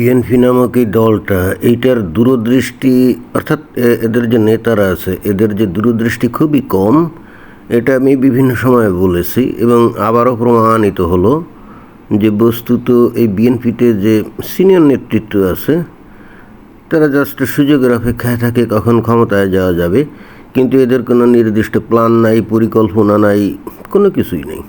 BNP নামক এই দলটা, এইটার দূরদৃষ্টি, অর্থাৎ এদের যে নেতারা আছে, এদের যে দূরদৃষ্টি খুবই কম, এটা আমি বিভিন্ন সময়ে বলেছি এবং আবারও প্রমাণিত হলো যে বস্তুত এই বিএনপিতে যে সিনিয়র নেতৃত্ব আছে, তারা জাস্ট সুযোগের অপেক্ষায় থাকে কখন ক্ষমতায় যাওয়া যাবে, কিন্তু এদের কোনো নির্দিষ্ট প্ল্যান নাই, পরিকল্পনা নাই, কোনো কিছুই নেই।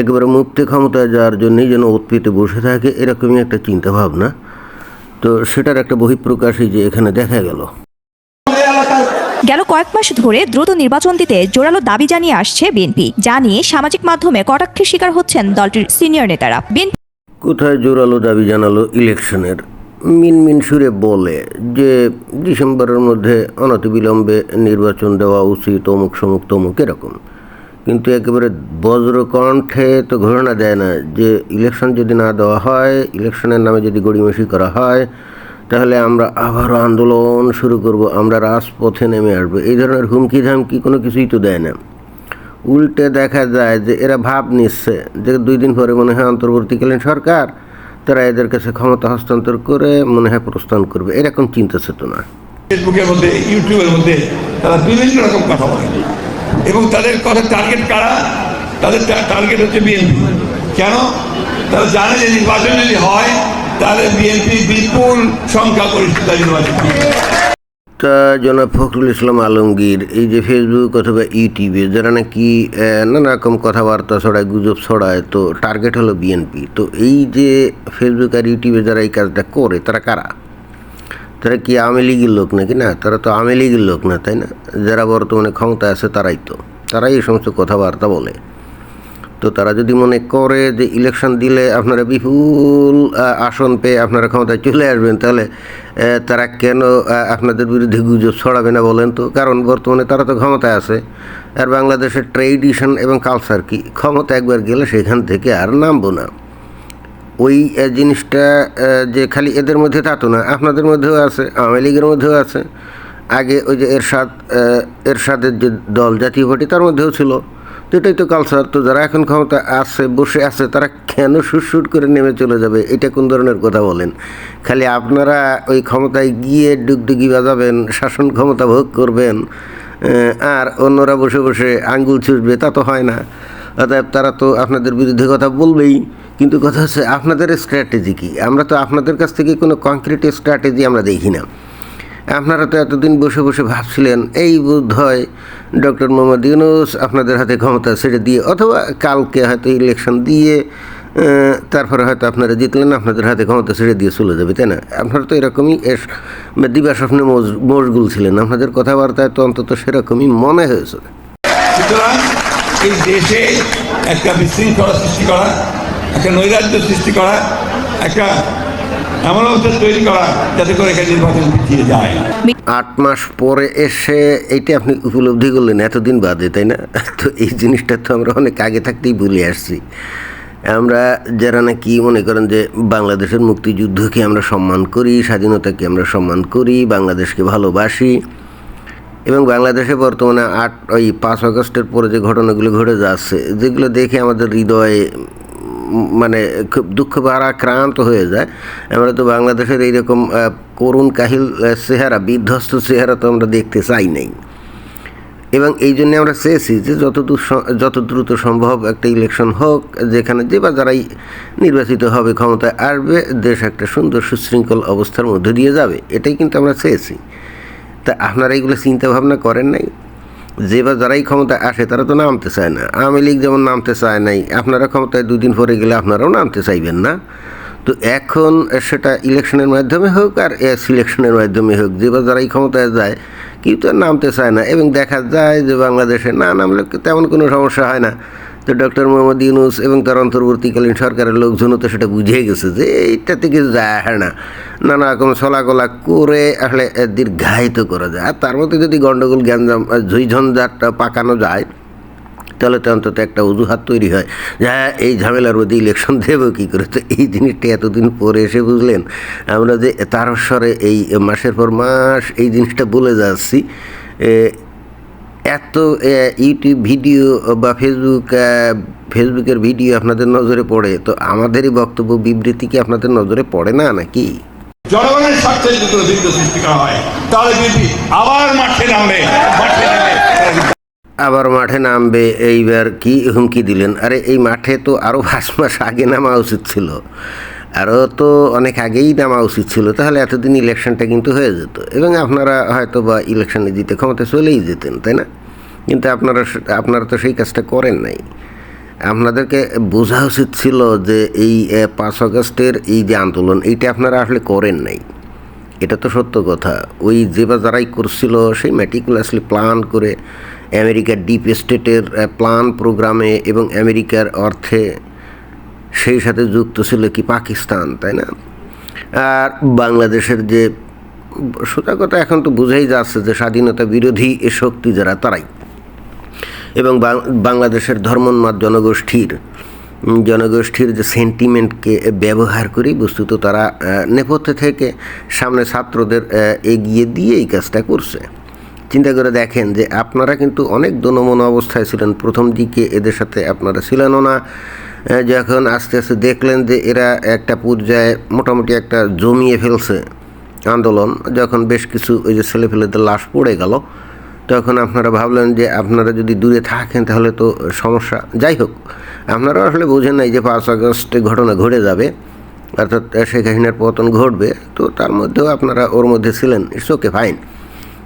একেবারে মুক্তি ক্ষমতায় যাওয়ার জন্যই যেন উৎপেতে বসে থাকে এরকমই একটা চিন্তা ভাবনা তো সেটার একটা বহিঃপ্রকাশই যে এখানে দেখা গেল। গেল কয়েক মাস ধরে দ্রুত নির্বাচন দিতে জোরালো দাবি জানিয়ে আসছে বিএনপি। যা নিয়ে সামাজিক মাধ্যমে কটাক্ষের শিকার হচ্ছেন দলটির সিনিয়র নেতারা। বিএনপি কোথায় জোরালো দাবি জানালো ইলেকশনের? মিনমিন সুরে বলে যে ডিসেম্বরের মধ্যে অনতিবিলম্বে নির্বাচন দেওয়া উচিত অমুক সমুক তমুক এরকম। কিন্তু একেবারে বজ্রকণ্ঠে তো ঘোষণা দেয় না যে ইলেকশন যদি না দেওয়া হয়, ইলেকশনের নামে যদি গড়িমসি করা হয়, তাহলে আমরা আবারও আন্দোলন শুরু করব, আমরা রাজপথে নেমে আসব। এই ধরনের হুমকি ধামকি কোনো কিছুই তো দেয় না। উল্টে দেখা যায় যে এরা ভাব নিচ্ছে যে দুই দিন পরে মনে হয় অন্তর্বর্তীকালীন সরকার, তারা এদের কাছে ক্ষমতা হস্তান্তর করে মনে হয় প্রস্থান করবে। এরকম চিন্তা চেতনা। ফেসবুকের মধ্যে, ইউটিউবের মধ্যে তারা বিভিন্ন রকম কথা বলে। এবং তাদের কথা টার্গেট কারা? তাদের টার্গেট হচ্ছে বিএনপি কেন? তারা জানে যে নির্বাচন যদি হয়, তাহলে বিএনপি বিপুল সংখ্যা গরিষ্ঠতা নির্বাচন। জনাব ফখরুল ইসলাম আলমগীর, এই যে ফেসবুক অথবা ইউটিউবে যারা নাকি নানা রকম কথাবার্তা ছড়ায়, গুজব ছড়ায়, তো টার্গেট হলো বিএনপি তো এই যে ফেসবুক আর ইউটিউবে যারা এই কাজটা করে, তারা কারা? তারা কি আওয়ামী লীগের লোক নাকি? না, তারা তো আওয়ামী লীগের লোক না, তাই না? যারা বর্তমানে ক্ষমতা আছে তারাই তো। তারাই এই সমস্ত কথাবার্তা বলে। তো তারা যদি মনে করে যে ইলেকশন দিলে আপনারা বিপুল আসন পেয়ে আপনারা ক্ষমতায় চলে আসবেন, তাহলে তারা কেন আপনাদের বিরুদ্ধে গুজব ছড়াবে না বলেন তো? কারণ বর্তমানে তারা তো ক্ষমতায় আছে। আর বাংলাদেশের ট্রেডিশন এবং কালচার কি? ক্ষমতা একবার গেলে সেখান থেকে আর নামবো না। ওই জিনিসটা যে খালি এদের মধ্যে তা তো না, আপনাদের মধ্যেও আছে, আওয়ামী লীগের মধ্যেও আছে। আগে ওই যে এরশাদ এরশাদের যে দল, জাতীয় পার্টি, তার মধ্যেও ছিল। তো এটাই তো কালচার তো যারা এখন ক্ষমতা আছে, বসে আছে, তারা কেন সুরসুর করে নেমে চলে যাবে? এটা কোন ধরনের কথা বলেন? খালি আপনারা ওই ক্ষমতায় গিয়ে ডুগডুগি বাজাবেন, শাসন ক্ষমতা ভোগ করবেন আর অন্যরা বসে বসে আঙ্গুল ছুটবে তা তো হয় না। অতএব তারা তো আপনাদের বিরুদ্ধে কথা বলবেই। কিন্তু কথা হচ্ছে আপনাদের স্ট্র্যাটেজি কি? আমরা তো আপনাদের কাছ থেকে কোনো কংক্রিট স্ট্র্যাটেজি আমরা দেখি না। আপনারা তো এতদিন বসে বসে ভাবছিলেন, এই বোধ হয় ডক্টর মোহাম্মদ ইউনুস আপনাদের হাতে ক্ষমতা ছেড়ে দিয়ে অথবা কালকে হয়তো ইলেকশন দিয়ে তারপরে হয়তো আপনারা জিতলেন, আপনাদের হাতে ক্ষমতা ছেড়ে দিয়ে চলে যাবে, তাই না? আপনারা তো এরকমই দিবা স্বপ্নে মশগুল ছিলেন। আপনাদের কথাবার্তায় তো অন্তত সেরকমই মনে হয়েছে। সুতরাং এই দেশে একটা বিশৃঙ্খলা সৃষ্টি করা একটা নৈরাজ্য সৃষ্টি করা, একটা এমন অবস্থা তৈরি করা, যাতে করে এখানে নির্বাচন পিছিয়ে যায়। আট মাস পরে এসে এইটা আপনি উপলব্ধি করলেন, এতদিন বাদে, তাই না? তো এই জিনিসটা তো আমরা অনেক আগে থাকতেই ভুলে আসছি। আমরা যারা নাকি মনে করেন যে বাংলাদেশের মুক্তিযুদ্ধকে আমরা সম্মান করি, স্বাধীনতাকে আমরা সম্মান করি, বাংলাদেশকে ভালোবাসি, এবং বাংলাদেশে বর্তমানে আট, ওই পাঁচ আগস্টের পরে যে ঘটনাগুলো ঘটে যাচ্ছে, যেগুলো দেখে আমাদের হৃদয়ে মানে খুব দুঃখ ভারাক্রান্ত হয়ে যায়। আমরা তো বাংলাদেশের এইরকম করুণ কাহিল চেহারা, বিধ্বস্ত চেহারা তো আমরা দেখতে চাই নাই। এবং এই জন্য আমরা চেয়েছি যে যত দূর যত দ্রুত সম্ভব একটা ইলেকশন হোক, যেখানে যে বা যারাই নির্বাচিত হবে, ক্ষমতায় আসবে, দেশ একটা সুন্দর সুশৃঙ্খল অবস্থার মধ্যে দিয়ে যাবে, এটাই কিন্তু আমরা চেয়েছি। তা আপনারা এইগুলো চিন্তা ভাবনা করেন নাই? যে বা যারাই ক্ষমতায় আসে, তারা তো নামতে চায় না। আওয়ামী লীগ যেমন নামতে চায় নাই, আপনারা ক্ষমতায় দুদিন পরে গেলে আপনারাও নামতে চাইবেন না। তো এখন সেটা ইলেকশনের মাধ্যমে হোক আর সিলেকশনের মাধ্যমে হোক যে বা যারাই ক্ষমতায় যায়, কিন্তু নামতে চায় না। এবং দেখা যায় যে বাংলাদেশে না নামলে তেমন কোনো সমস্যা হয় না। তো ডক্টর মোহাম্মদ ইউনুস এবং তার অন্তর্বর্তীকালীন সরকারের লোকজনও তো সেটা বুঝে গেছে যে এইটা থেকে যায় না। নানা রকম ছলাকলা করে আসলে দীর্ঘায়িত করা যায়। আর তার মধ্যে যদি গণ্ডগোল গ্যাঞ্জাম ঝুইঝঞ্ঝাটটা পাকানো যায়, তাহলে তো অন্তত একটা অজুহাত তৈরি হয় যে হ্যাঁ এই ঝামেলার মধ্যে ইলেকশন দেবো কী করে? তো এই জিনিসটা এতদিন পরে এসে বুঝলেন। আমরা যে তারস্বরে এই মাসের পর মাস এই জিনিসটা বলে যাচ্ছি এত ইউটিউব ভিডিও বা ফেসবুক ফেসবুকের ভিডিও আপনাদের নজরে পড়ে? তো আমাদেরই বক্তব্য বিবৃতি কি আপনাদের নজরে পড়ে না নাকি? জনগণের স্বার্থে যদি কোনো বিঘ্ন সৃষ্টি করা হয় তাহলে বিএনপি আবার মাঠে নামবে। মাঠে আবার মাঠে নামবে এইবার কি হুমকি দিলেন? আরে এই মাঠে তো আরও পাঁচ মাস আগে নামা উচিত ছিল। আরও তো অনেক আগেই নামা উচিত ছিল, তাহলে এতদিন ইলেকশনটা কিন্তু হয়ে যেত। এবং আপনারা হয়তো বা ইলেকশনে জিতে ক্ষমতা চলেই যেতেন, তাই না? কিন্তু আপনারা আপনারা তো সেই কাজটা করেন নাই। আপনাদেরকে বোঝা উচিত ছিল যে এই পাঁচ আগস্টের এই যে আন্দোলন, এইটা আপনারা আসলে করেন নাই। এটা তো সত্য কথা। ওই যে বা যারাই করছিল, সেই ম্যাটিকুলাসলি প্ল্যান করে আমেরিকার ডিপ স্টেটের প্ল্যান প্রোগ্রামে এবং আমেরিকার অর্থে সেই সাথে যুক্ত ছিল কি পাকিস্তান, তাই না? আর বাংলাদেশের যে সোজা কথা এখন তো বুঝাই যাচ্ছে যে স্বাধীনতা বিরোধী এ শক্তি যারা, তারাই। এবং বাংলাদেশের ধর্মোন্মাদ জনগোষ্ঠীর জনগোষ্ঠীর যে সেন্টিমেন্টকে ব্যবহার করে বস্তুত তারা নেপথ্যে থেকে সামনে ছাত্রদের এগিয়ে দিয়ে এই কাজটা করছে। চিন্তা করে দেখেন যে আপনারা কিন্তু অনেক দনমন অবস্থায় ছিলেন, প্রথম দিকে এদের সাথে আপনারা ছিলেনও না। যখন আস্তে আস্তে দেখলেন যে এরা একটা পর্যায়ে মোটামুটি একটা জমিয়ে ফেলছে আন্দোলন, যখন বেশ কিছু ওই যে ছেলেপেলেদের লাশ পড়ে গেল, তখন আপনারা ভাবলেন যে আপনারা যদি দূরে থাকেন তাহলে তো সমস্যা। যাই হোক, আপনারা আসলে বোঝেন নাই যে পাঁচ আগস্টে ঘটনা ঘটে যাবে, অর্থাৎ শেখ হাসিনার পতন ঘটবে, তো তার মধ্যেও আপনারা ওর মধ্যে ছিলেন, ইটস ওকে, ফাইন।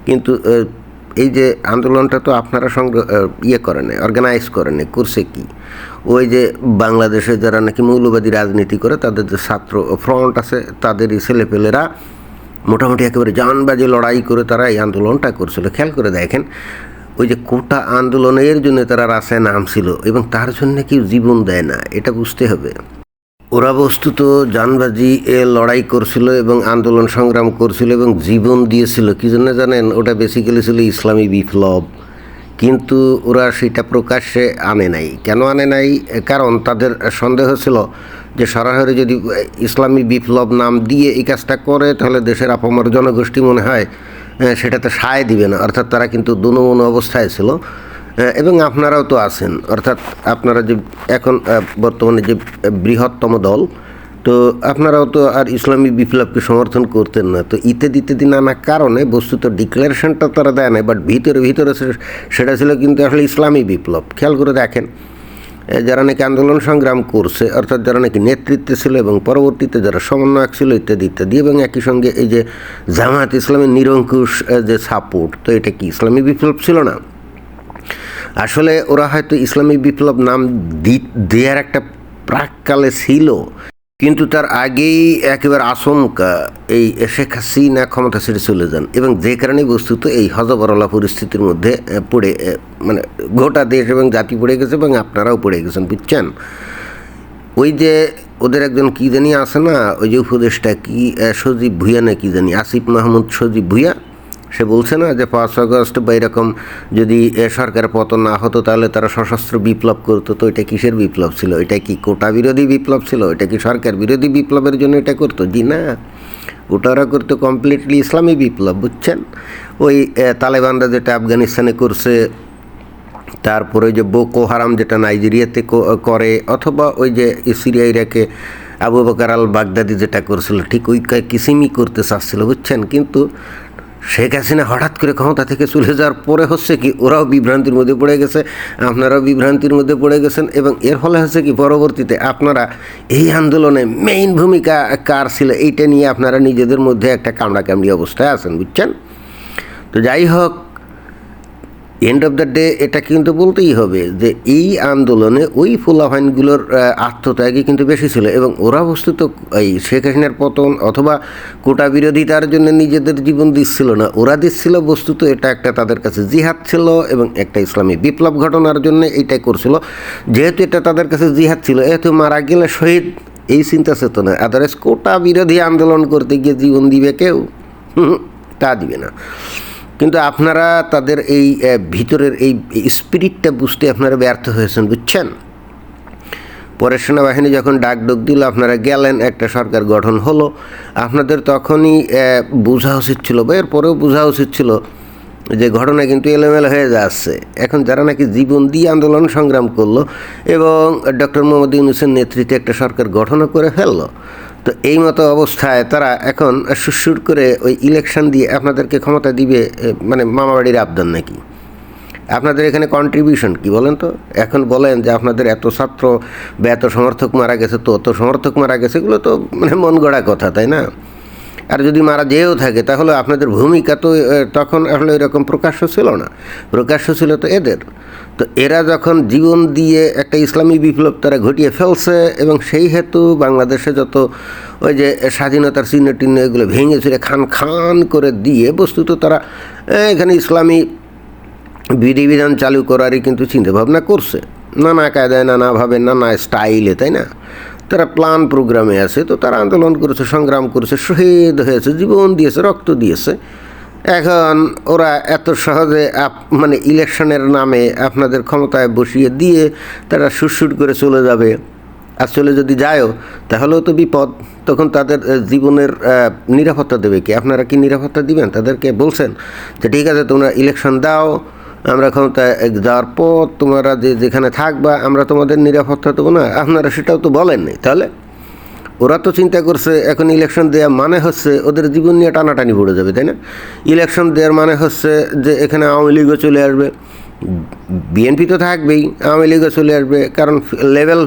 কিন্তু এই যে আন্দোলনটা তো আপনারা সঙ্গে ইয়ে করেন অর্গানাইজ করেন করছে কি? ওই যে বাংলাদেশে যারা নাকি মৌলবাদী রাজনীতি করে, তাদের যে ছাত্র ফ্রন্ট আছে, তাদেরই ছেলেপেলেরা মোটামুটি একেবারে জানবাজি লড়াই করে তারা এই আন্দোলনটা করছিল। খেয়াল করে দেখেন, ওই যে কোটা আন্দোলনের জন্য তারা রাস্তায় নামছিল এবং তার জন্য কেউ জীবন দেয় না, এটা বুঝতে হবে। ওরা বস্তুত জানবাজি এ লড়াই করছিল এবং আন্দোলন সংগ্রাম করছিল এবং জীবন দিয়েছিল। কী জন্য জানেন? ওটা বেসিক্যালি ছিল ইসলামী বিপ্লব। কিন্তু ওরা সেটা প্রকাশ্যে আনে নাই। কেন আনে নাই? কারণ তাদের সন্দেহ ছিল যে সরাসরি যদি ইসলামী বিপ্লব নাম দিয়ে এই কাজটা করে, তাহলে দেশের আপামর জনগোষ্ঠী মনে হয় সেটাতে সায় দিবে না। অর্থাৎ তারা কিন্তু দুনমন অবস্থায় ছিল। এবং আপনারাও তো আছেন। অর্থাৎ আপনারা যে এখন বর্তমানে যে বৃহত্তম দল, তো আপনারাও তো আর ইসলামী বিপ্লবকে সমর্থন করতেন না। তো ইত্যাদি ইত্যাদি নানা কারণে বস্তুত ডিক্লারেশনটা তারা দেয় না বাট ভিতরে ভিতরে সেটা ছিল কিন্তু আসলে ইসলামী বিপ্লব। খেয়াল করে দেখেন যারা নাকি আন্দোলন সংগ্রাম করছে, অর্থাৎ যারা নাকি নেতৃত্বে ছিল এবং পরবর্তীতে যারা সমন্বয়ক ছিল ইত্যাদি ইত্যাদি, এবং একই সঙ্গে এই যে জামায়াত ইসলামের নিরঙ্কুশ যে সাপোর্ট তো এটা কি ইসলামী বিপ্লব ছিল না? আসলে ওরা হয়তো ইসলামী বিপ্লব নাম দেওয়ার একটা প্রাককালে ছিল, কিন্তু তার আগেই একেবারে আশঙ্কা এই শেখ হাসিনা ক্ষমতা ছেড়ে চলে যান এবং যে কারণে বস্তুত এই হজবরলা পরিস্থিতির মধ্যে পড়ে মানে গোটা দেশ এবং জাতি পড়ে গেছে এবং আপনারাও পড়ে গেছেন, বুঝছেন? ওই যে ওদের একজন কি জানি আছে না, ওই যে উপদেশটা কি সজীব ভুইয়া না কি জানি, আসিফ মাহমুদ সজীব ভুইয়া সে বলছে না যে পাঁচ আগস্ট বা এরকম যদি এ, সরকারের পতন না হতো তাহলে তারা সশস্ত্র বিপ্লব করতো। তো এটা কিসের বিপ্লব ছিল? এটা কি কোটা বিরোধী বিপ্লব ছিল? এটা কি সরকার বিরোধী বিপ্লবের জন্য এটা করতো? জি না। ওটা ওরা করতো কমপ্লিটলি ইসলামী বিপ্লব বুঝছেন? ওই তালেবানরা যেটা আফগানিস্তানে করছে তারপরে যে বোকো হারাম যেটা নাইজেরিয়াতে করে অথবা ওই যে সিরিয়া ইরাকে আবু বকার আল বাগদাদি যেটা করছিল ঠিক ওই কিসিমই করতে চাচ্ছিল বুঝছেন? কিন্তু শেখ হাসিনা হঠাৎ করে ক্ষমতা থেকে চলে যাওয়ার পরে হচ্ছে কি ওরাও বিভ্রান্তির মধ্যে পড়ে গেছে, আপনারাও বিভ্রান্তির মধ্যে পড়ে গেছেন এবং এর ফলে হচ্ছে কি পরবর্তীতে আপনারা এই আন্দোলনে মেইন ভূমিকা কার ছিল এইটা নিয়ে আপনারা নিজেদের মধ্যে একটা কামড়াকামড়ি অবস্থায় আছেন, বুঝছেন? তো যাই হোক এন্ড অফ দ্য ডে এটা কিন্তু বলতেই হবে যে এই আন্দোলনে ওই ফুলাফাইনগুলোর আত্মত্যাগই কিন্তু বেশি ছিল এবং ওরা বস্তুত এই শেখ হাসিনার পতন অথবা কোটা বিরোধিতার জন্য নিজেদের জীবন দিচ্ছিল না, ওরা দিচ্ছিল বস্তুত এটা একটা তাদের কাছে জিহাদ ছিল এবং একটা ইসলামী বিপ্লব ঘটনার জন্য এইটাই করছিল। যেহেতু এটা তাদের কাছে জিহাদ ছিল, এহেতু মারা গেলে শহীদ, এই চিন্তা চেতনা আদারওয়াইজ কোটা বিরোধী আন্দোলন করতে গিয়ে জীবন দিবে কেউ? তা দিবে না। কিন্তু আপনারা তাদের এই ভিতরের এই স্পিরিটটা বুঝতে আপনারা ব্যর্থ হয়েছেন, বুঝছেন? পরে সেনাবাহিনী যখন ডাক ডুক দিল, আপনারা গেলেন, একটা সরকার গঠন হলো। আপনাদের তখনই বোঝা উচিত ছিল বা এরপরেও বোঝা উচিত ছিল যে ঘটনা কিন্তু এলোমেলো হয়ে যাচ্ছে। এখন যারা নাকি জীবন দিয়ে আন্দোলন সংগ্রাম করল এবং ডক্টর মোহাম্মদ ইউনুসের নেতৃত্বে একটা সরকার গঠনও করে ফেলল তো এই মতো অবস্থায় তারা এখন সুরসুর করে ওই ইলেকশন দিয়ে আপনাদেরকে ক্ষমতা দিবে মানে মামাবাড়ির আবদান নাকি? আপনাদের এখানে কন্ট্রিবিউশন কি বলেন তো? এখন বলেন যে আপনাদের এত ছাত্র, বা, এত সমর্থক মারা গেছে, তো অত সমর্থক মারা গেছে, এগুলো তো মানে মন গড়া কথা, তাই না? আর যদি মারা যেও থাকে, তাহলে আপনাদের ভূমিকা তো তখন আসলে এরকম প্রকাশ্য ছিল না। প্রকাশ্য ছিল তো এদের। তো এরা যখন জীবন দিয়ে একটা ইসলামী বিপ্লব তারা ঘটিয়ে ফেলছে এবং সেই হেতু বাংলাদেশে যত ওই যে স্বাধীনতার চিহ্ন টিহ্ন এগুলো ভেঙে চুরে খান খান করে দিয়ে বস্তুত তারা এখানে ইসলামী বিধিবিধান চালু করারই কিন্তু চিন্তাভাবনা করছে। নানা কায়দায়, নানাভাবে, নানা স্টাইলে, তাই না? তারা প্ল্যান প্রোগ্রামে আছে, তো তারা আন্দোলন করেছে, সংগ্রাম করেছে, শহীদ হয়েছে, জীবন দিয়েছে, রক্ত দিয়েছে। এখন ওরা এত সহজে আপ মানে ইলেকশনের নামে আপনাদের ক্ষমতায় বসিয়ে দিয়ে তারা সুরসুর করে চলে যাবে। আর চলে যদি যায়ও, তাহলেও তো বিপদ। তখন তাদের জীবনের নিরাপত্তা দেবে কি? আপনারা কি নিরাপত্তা দিবেন? তাদেরকে বলছেন যে, ঠিক আছে, তোমরা ইলেকশন দাও আমরা ক্ষমতায় যাওয়ার পর তোমরা যে যেখানে থাকবা, আমরা তোমাদের নিরাপত্তা দেবো না। আপনারা সেটাও তো বলেননি। তাহলে? ওরা তো চিন্তা করছে, এখন ইলেকশন দেওয়া মানে হচ্ছে ওদের জীবন নিয়ে টানাটানি পড়ে যাবে, তাই না? ইলেকশন দেওয়ার মানে হচ্ছে যে এখানে আওয়ামী লীগও চলে আসবে। বিএনপি তো থাকবেই, আওয়ামী লীগও চলে আসবে, কারণ লেভেল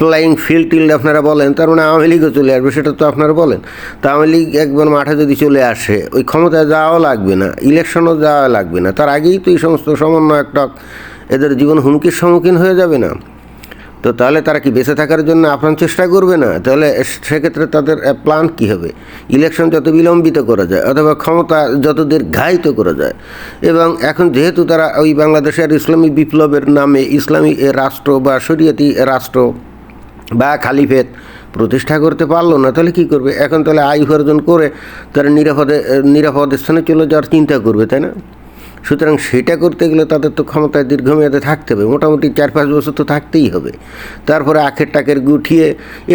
প্লেয়িং ফিল্ড টিল্ড আপনারা বলেন, তার মানে আওয়ামী লীগও চলে আসবে, সেটা তো আপনারা বলেন। তা আওয়ামী লীগ একবার মাঠে যদি চলে আসে, ওই ক্ষমতায় যাওয়া লাগবে না ইলেকশনও যাওয়া লাগবে না। তার আগেই তো এই সমস্ত সমন্বয়ক এদের জীবন হুমকির সম্মুখীন হয়ে যাবে না। তো তাহলে তারা কি বেঁচে থাকার জন্য আপ্রাণ চেষ্টা করবে না? তাহলে সেক্ষেত্রে তাদের প্ল্যান কী হবে? ইলেকশন যত বিলম্বিত করা যায়, অথবা ক্ষমতা যত দীর্ঘায়িত করা যায়, এবং এখন যেহেতু তারা ওই বাংলাদেশের ইসলামী বিপ্লবের নামে ইসলামী রাষ্ট্র বা শরীয়তি রাষ্ট্র বা খালিফেত প্রতিষ্ঠা করতে পারল না, তাহলে কী করবে? এখন তাহলে আয় উপার্জন করে তারা নিরাপদে নিরাপদ স্থানে চলে যাওয়ার চিন্তা করবে, তাই না? সুতরাং সেটা করতে গেলে তাদের তো ক্ষমতায় দীর্ঘমেয়াদে থাকতে হবে, মোটামুটি চার পাঁচ বছর তো থাকতেই হবে। তারপরে আখের টাকের গুঠিয়ে,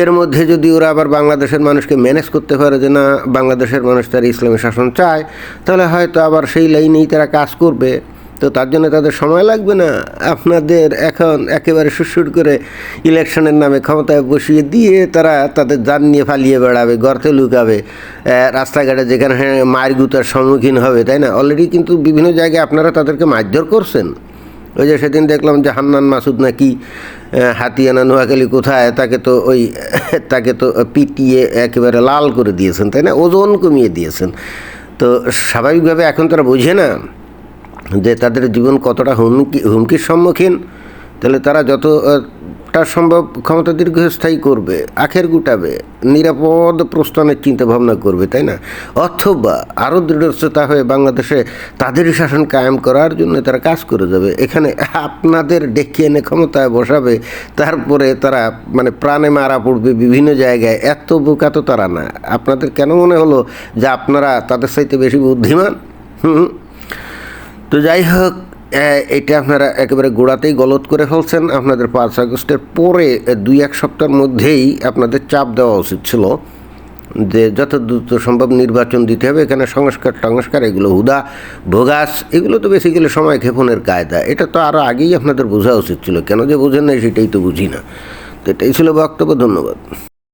এর মধ্যে যদি ওরা আবার বাংলাদেশের মানুষকে ম্যানেজ করতে পারে যে না, বাংলাদেশের মানুষ তার ইসলামী শাসন চায়, তাহলে হয়তো আবার সেই লাইনেই তারা কাজ করবে। তো তার জন্য তাদের সময় লাগবে না। আপনাদের এখন একেবারে সুরসুর করে ইলেকশনের নামে ক্ষমতায় বসিয়ে দিয়ে তারা তাদের যান নিয়ে পালিয়ে বেড়াবে, গর্তে লুকাবে। রাস্তাঘাটে যেখানে মায়ের গুতার সম্মুখীন হবে, তাই না? অলরেডি কিন্তু বিভিন্ন জায়গায় আপনারা তাদেরকে মারধর করছেন। ওই যে সেদিন দেখলাম যে হান্নান মাসুদ নাকি হাতিয়ানা নোয়াখালী কোথায়, তাকে তো ওই, তাকে তো পিটিয়ে একেবারে লাল করে দিয়েছেন, তাই না? ওজন কমিয়ে দিয়েছেন। তো স্বাভাবিকভাবে এখন তারা বোঝে না যে তাদের জীবন কতটা হুমকি, হুমকির সম্মুখীন, তাহলে তারা যতটা সম্ভব ক্ষমতা দীর্ঘস্থায়ী করবে, আখের গুটাবে, নিরাপদ প্রস্থানের চিন্তা ভাবনা করবে, তাই না? অথবা আরও দৃঢ়তা হয়ে বাংলাদেশে তাদেরই শাসন কায়েম করার জন্য তারা কাজ করে যাবে। এখানে আপনাদের ডেকে এনে ক্ষমতায় বসাবে, তারপরে তারা মানে প্রাণে মারা পড়বে বিভিন্ন জায়গায়, এত বোকা তো তারা না। আপনাদের কেন মনে হলো যে আপনারা তাদের সাথে বেশি বুদ্ধিমান? হুম তো যাই হোক এটা আপনারা একেবারে গোড়াতেই গলত করে ফেলছেন। আপনাদের পাঁচ আগস্টের পরে দুই এক সপ্তাহের মধ্যেই আপনাদের চাপ দেওয়া উচিত ছিল যে যত দ্রুত সম্ভব নির্বাচন দিতে হবে। এখানে সংস্কার টংস্কার, এগুলো হুদা, ভোগাস, এগুলো তো বেসিক্যালি সময় ক্ষেপণের কায়দা। এটা তো আরও আগেই আপনাদের বোঝা উচিত ছিল। কেন যে বোঝেন না সেটাই তো বুঝি না। তো এটাই ছিল বক্তব্য। ধন্যবাদ।